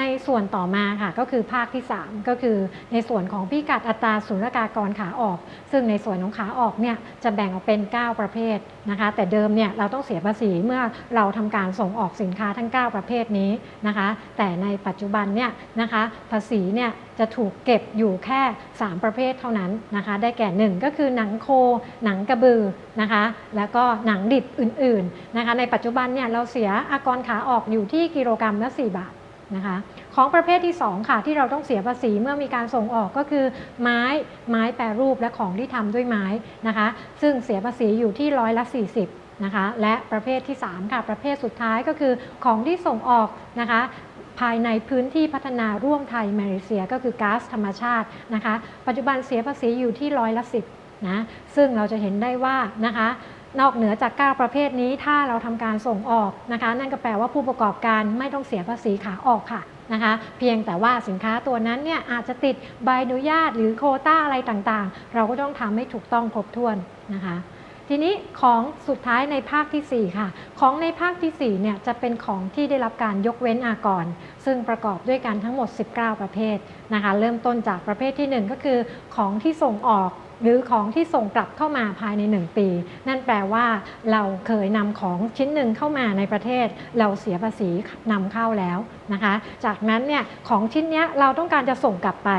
ในส่วนต่อมาค่ะก็คือภาคที่ 3 ก็คือในส่วนของพิกัดอัตราศุลกากรขาออก ซึ่งในส่วนของขาออกเนี่ยจะแบ่งออกเป็น 9 ประเภทนะคะ แต่เดิมเนี่ยเราต้องเสียภาษีเมื่อเราทำการส่งออกสินค้าทั้ง 9 ประเภทนี้นะคะ แต่ในปัจจุบันเนี่ยนะคะภาษีเนี่ยจะถูกเก็บอยู่แค่ 3 ประเภทเท่านั้นนะคะ ได้แก่ 1 ก็คือหนังโค หนังกระบือนะคะ แล้วก็หนังดิบอื่นๆนะคะ ในปัจจุบันเนี่ยเราเสียอากรขาออกอยู่ที่กิโลกรัมละ 4 บาท นะคะของประเภทที่ 2 ค่ะ ที่เราต้องเสียภาษีเมื่อมีการส่งออกก็คือ ไม้ไม้แปรรูปและของที่ทำด้วยไม้นะคะ ซึ่งเสียภาษีอยู่ที่ร้อยละ 40นะคะและประเภทที่ 3 ค่ะ ประเภทสุดท้ายก็คือของที่ส่งออกนะคะภายในพื้นที่พัฒนาร่วมไทยมาเลเซียก็คือก๊าซธรรมชาตินะคะ ปัจจุบันเสียภาษีอยู่ที่ร้อยละสิบนะซึ่งเราจะเห็นได้ว่านะคะ นอกเหนือจาก 9 ประเภทนี้ถ้าเราทำการส่งออกนะคะ นั่นก็แปลว่าผู้ประกอบการไม่ต้องเสียภาษีขาออกค่ะนะคะ เพียงแต่ว่าสินค้าตัวนั้นเนี่ยอาจจะติดใบอนุญาตหรือโคต้าอะไรต่างๆ เราก็ต้องทำให้ถูกต้องครบถ้วนนะคะ ทีนี้ของสุดท้ายในภาคทีสี่4 ค่ะ ของในภาคทีสี่4เนี่ยจะเป็นของที่ได้รับการยกเว้นอากร ซึ่งประกอบด้วยกันทั้งหมด 19 ประเภทนะคะ เริ่มต้นจากประเภทที่ 1 ก็คือของที่ส่งออกหรือของที่ส่งกลับเข้ามาภายใน 1 ปี นั่นแปลว่าเราเคยนำของชิ้นหนึ่งเข้ามาในประเทศ เราเสียภาษีนำเข้าแล้วนะคะ จากนั้นเนี่ยของชิ้นนี้เราต้องการจะส่งกลับไป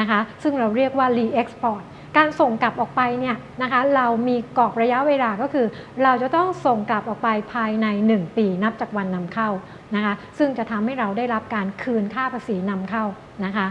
นะคะ ซึ่งเราเรียกว่า re-export การส่งกลับออกไปเนี่ยนะคะเรามีกรอบระยะเวลาก็คือ เราจะต้องส่งกลับออกไปภายใน 1 ปีนับจากวันนำเข้านะคะซึ่งจะทำให้เราได้รับการคืนค่าภาษีนำเข้านะคะ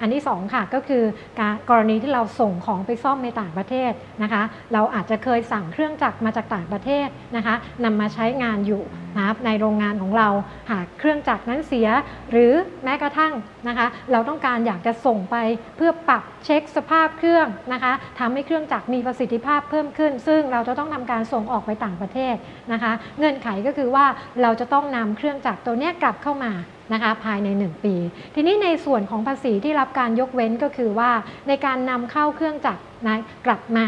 อันที่2ค่ะก็คือการกรณีที่เราส่งของไปซ่อมในต่างประเทศนะคะ เราอาจจะเคยสั่งเครื่องจักรมาจากต่างประเทศนะคะนำมาใช้งานอยู่นะครับในโรงงานของเราหากเครื่องจักรนั้นเสีย หรือแม้กระทั่งนะคะ เราต้องการอยากจะส่งไปเพื่อปรับเช็คสภาพเครื่องนะคะทำให้เครื่องจักรมีประสิทธิภาพเพิ่มขึ้น ซึ่งเราจะต้องทำการส่งออกไปต่างประเทศนะคะ เงื่อนไขก็คือว่าเราจะต้องนำเครื่องจักรตัวนี้กลับเข้ามา นะคะภายใน 1 ปี ทีนี้ในส่วนของภาษีที่รับการยกเว้นก็คือว่า ในการนำเข้าเครื่องจักรนะกลับมา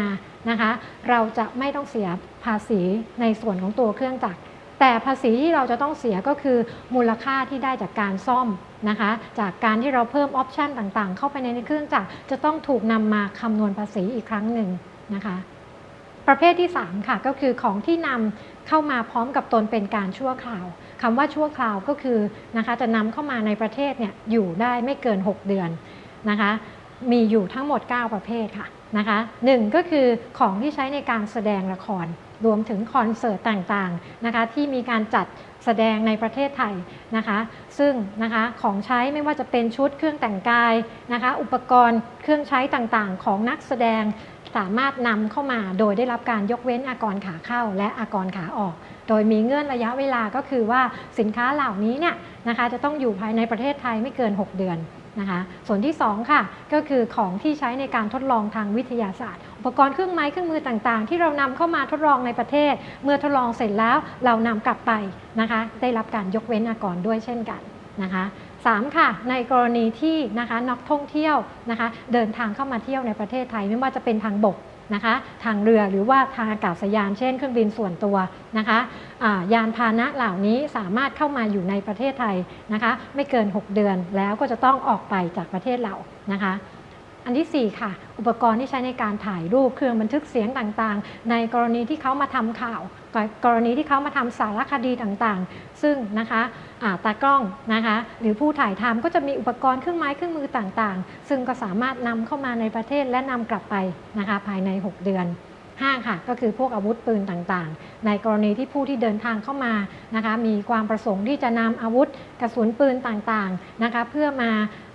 นะคะเราจะไม่ต้องเสียภาษีในส่วนของตัวเครื่องจักรแต่ภาษีที่เราจะต้องเสียก็คือมูลค่าที่ได้จากการซ่อมนะคะจากการที่เราเพิ่มออปชันต่างๆ เข้าไปในเครื่องจักรจะต้องถูกนำมาคำนวณภาษีอีกครั้งหนึ่งนะคะ ประเภทที่ 3 ค่ะ ก็คือของที่นำเข้ามาพร้อมกับตนเป็นการชั่วคราวคำว่าชั่วคราวก็คือนะคะจะนำเข้ามาในประเทศเนี่ยอยู่ได้ไม่เกิน 6 เดือนนะคะ มีอยู่ทั้งหมด 9 ประเภทค่ะ นะคะหนึ่งก็คือของที่ใช้ในการแสดงละคร รวมถึงคอนเสิร์ตต่างๆนะคะที่มีการจัดแสดงในประเทศไทยนะคะ ซึ่งนะคะของใช้ไม่ว่าจะเป็นชุดเครื่องแต่งกายนะคะ อุปกรณ์เครื่องใช้ต่างๆ ของนักแสดงสามารถนำเข้ามาโดยได้รับการยกเว้นอากรขาเข้า และอากรขาออก โดยมีเงื่อนระยะเวลาก็คือว่าสินค้าเหล่านี้เนี่ยนะคะจะต้องอยู่ภายในประเทศไทยไม่เกิน 6 เดือน นะคะส่วนที่ 2 ค่ะ ก็คือของที่ใช้ในการทดลองทางวิทยาศาสตร์ อุปกรณ์เครื่องไม้เครื่องมือต่างๆ ที่เรานำเข้ามาทดลองในประเทศ เมื่อทดลองเสร็จแล้วเรานำกลับไปนะคะ ได้รับการยกเว้นอากรด้วยเช่นกันนะคะ3ค่ะในกรณีที่นะคะนักท่องเที่ยวนะคะเดินทางเข้ามาเที่ยวในประเทศไทยไม่ว่าจะเป็นทางบก นะคะ ทางเรือหรือว่าทางอากาศยานเช่นเครื่องบินส่วนตัวนะคะยานพาหนะเหล่านี้สามารถเข้ามาอยู่ในประเทศไทยนะคะ ไม่เกิน 6 เดือนแล้วก็จะต้องออกไปจากประเทศเรานะคะอันที่ 4 ค่ะ อุปกรณ์ที่ใช้ในการถ่ายรูปเครื่องบันทึกเสียงต่างๆ ในกรณีที่เขามาทำข่าว กรณีที่เขามาทำสารคดีต่างๆ ซึ่งนะคะาตากล้องนะคะหรือผู้ถ่ายทำก็จะมีอุปกรณ์เครื่องไม้เครื่องมือต่างๆ ซึ่งก็สามารถนำเข้ามาในประเทศและนำกลับไปนะคะภายใน 6 เดือน ห้าค่ะก็คือพวกอาวุธปืนต่างๆ ในกรณีที่ผู้ที่เดินทางเข้ามานะคะมีความประสงค์ที่จะนำอาวุธกระสุนปืนต่างๆนะคะเพื่อมา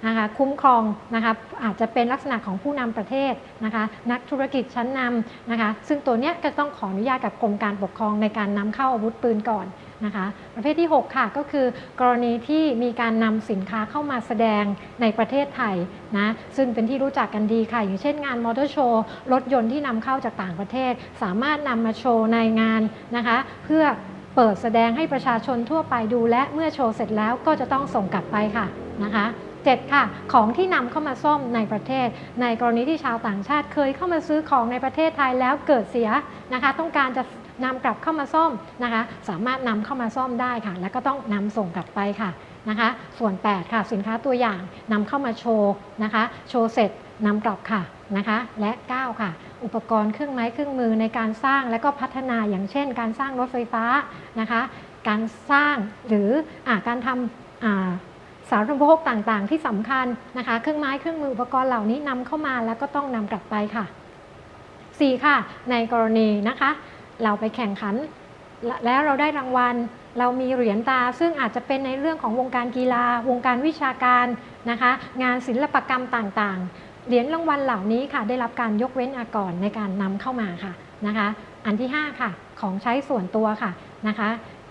นะคะคุ้มครองนะคะอาจจะเป็นลักษณะของผู้นำประเทศนะคะนักธุรกิจชั้นนำนะคะซึ่งตัวเนี้ยก็ต้องขออนุญาตกับกรมการปกครองในการนำเข้าอาวุธปืนก่อน นะคะ ประเภทที่ 6 ค่ะก็คือกรณีที่มีการนำสินค้าเข้ามาแสดงในประเทศไทยนะ ซึ่งเป็นที่รู้จักกันดีค่ะ อย่างเช่นงานมอเตอร์โชว์รถยนต์ที่นำเข้าจากต่างประเทศ สามารถนำมาโชว์ในงานนะคะ เพื่อเปิดแสดงให้ประชาชนทั่วไปดูและเมื่อโชว์เสร็จแล้วก็จะต้องส่งกลับไปค่ะนะคะ7ค่ะ ของที่นำเข้ามาซ่อมในประเทศ ในกรณีที่ชาวต่างชาติเคยเข้ามาซื้อของในประเทศไทยแล้วเกิดเสียนะคะ ต้องการจะ นำกลับเข้ามาซ่อมนะคะ สามารถนำเข้ามาซ่อมได้ค่ะ แล้วก็ต้องนำส่งกลับไปค่ะนะคะ ส่วน 8 ค่ะ สินค้าตัวอย่างนำเข้ามาโชว์นะคะ โชว์เสร็จนำกลับค่ะนะคะ และ 9 ค่ะ อุปกรณ์เครื่องไม้เครื่องมือในการสร้างและก็พัฒนาอย่างเช่น การสร้างรถไฟฟ้านะคะ การสร้างหรืออการทำสารณูปโภคต่างๆ ที่สำคัญนะคะ เครื่องไม้เครื่องมืออุปกรณ์เหล่านี้นำเข้ามาแล้วก็ต้องนำกลับไปค่ะ 4 ค่ะ ในกรณีนะคะ เราไปแข่งขัน แล้วเราได้รางวัล เรามีเหรียญตา ซึ่งอาจจะเป็นในเรื่องของวงการกีฬา วงการวิชาการนะคะ งานศิลปกรรมต่างๆ เหรียญรางวัลเหล่านี้ค่ะ ได้รับการยกเว้นอากรในการนำเข้ามาค่ะนะคะ อันที่ 5 ค่ะ ของใช้ส่วนตัวค่ะนะคะ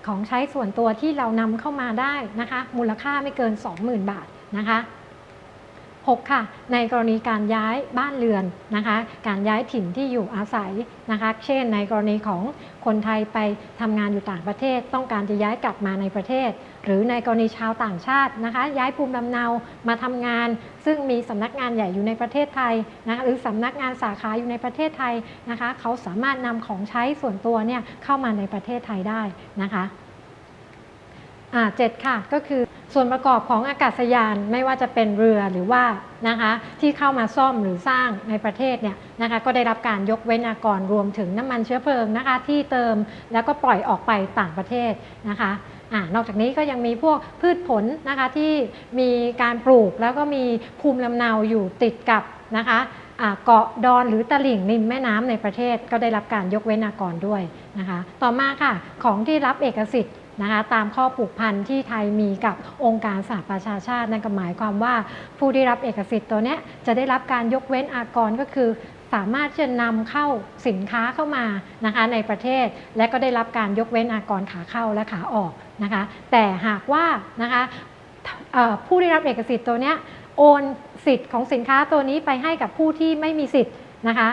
ของใช้ส่วนตัวที่เรานำเข้ามาได้นะคะ มูลค่าไม่เกิน 20,000 บาทนะคะ 6ค่ะในกรณีการย้ายบ้านเรือนนะคะ การย้ายถิ่นที่อยู่อาศัยนะคะ เช่น ในกรณีของคนไทยไปทำงานอยู่ต่างประเทศ ต้องการจะย้ายกลับมาในประเทศ หรือในกรณีชาวต่างชาตินะคะ ย้ายภูมิลำเนามาทำงาน ซึ่งมีสำนักงานใหญ่อยู่ในประเทศไทยนะคะหรือสำนักงานสาขาอยู่ในประเทศไทยนะคะ เขาสามารถนำของใช้ส่วนตัวเนี่ยเข้ามาในประเทศไทยได้นะคะ อ่าเจ็ดค่ะ ก็คือส่วนประกอบของอากาศยานไม่ว่าจะเป็นเรือหรือว่านะคะที่เข้ามาซ่อมหรือสร้างในประเทศเนี่ยนะคะก็ได้รับการยกเว้นอากรรวมถึงน้ำมันเชื้อเพลิงนะคะที่เติมแล้วก็ปล่อยออกไปต่างประเทศนะคะอนอกจากนี้ก็ยังมีพวกพืชผลนะคะที่มีการปลูกแล้วก็มีภูมิลำเนาอยู่ติดกับนะคะเกาะดอนหรือตลิ่งริมแม่น้ำในประเทศก็ได้รับการยกเว้นอากรด้วยนะคะ ต่อมาค่ะของที่รับเอกสิทธิ์ นะคะตามข้อผูกพันที่ไทยมีกับองค์การสหประชาชาตินั่นก็หมายความว่าผู้ได้รับเอกสิทธิ์ตัวนี้จะได้รับการยกเว้นอากรก็คือ สามารถจะนำเข้าสินค้าเข้ามานะคะในประเทศ และก็ได้รับการยกเว้นอากรขาเข้าและขาออกนะคะแต่หากว่านะคะผู้ได้รับเอกสิทธิ์ตัวนี้โอนสิทธิ์ของสินค้าตัวนี้ไปให้กับผู้ที่ไม่มีสิทธิ์นะคะ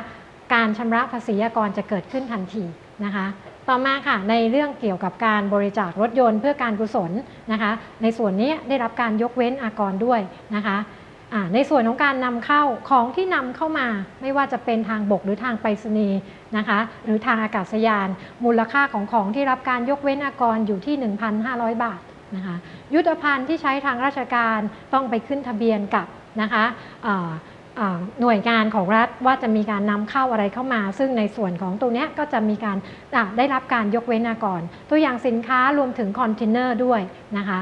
การชำระภาษีอากรจะเกิดขึ้นทันทีนะคะ ต่อมาค่ะในเรื่องเกี่ยวกับการบริจาครถยนต์เพื่อการกุศลนะคะ ในส่วนนี้ได้รับการยกเว้นอากรด้วยนะคะในส่วนของการนำเข้าของที่นำเข้ามา ไม่ว่าจะเป็นทางบกหรือทางไปรษณีย์นะคะหรือทางอากาศยาน มูลค่าของของที่รับการยกเว้นอากรอยู่ที่ 1,500 บาทนะคะยุทธภัณฑ์ที่ใช้ทางราชการต้องไปขึ้นทะเบียนกับนะคะ หน่วยงานของรัฐว่าจะมีการนำเข้าอะไรเข้ามา ซึ่งในส่วนของตรงนี้ก็จะมีการได้รับการยกเว้นอากรตัวอย่างสินค้ารวมถึงคอนเทนเนอร์ด้วยนะคะ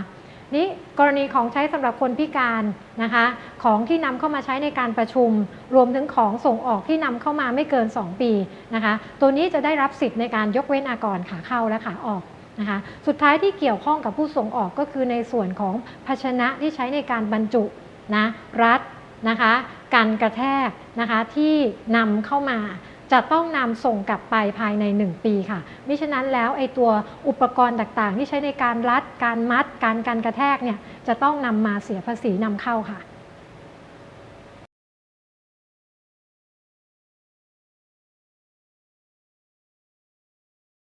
นี่กรณีของใช้สำหรับคนพิการนะคะ ของที่นำเข้ามาใช้ในการประชุม รวมถึงของส่งออกที่นำเข้ามาไม่เกิน 2 ปีนะคะ ตัวนี้จะได้รับสิทธิ์ในการยกเว้นอากรขาเข้าและขาออกนะคะ สุดท้ายที่เกี่ยวข้องกับผู้ส่งออกก็คือในส่วนของภาชนะที่ใช้ในการบรรจุนะรัดนะคะ การกระแทกนะคะที่นำเข้ามาจะต้องนำส่งกลับไปภายใน 1 ปีค่ะ มิฉะนั้นแล้วไอ้ตัวอุปกรณ์ต่างๆ ที่ใช้ในการรัด การมัด การการกระแทกเนี่ยจะต้องนำมาเสียภาษีนำเข้าค่ะ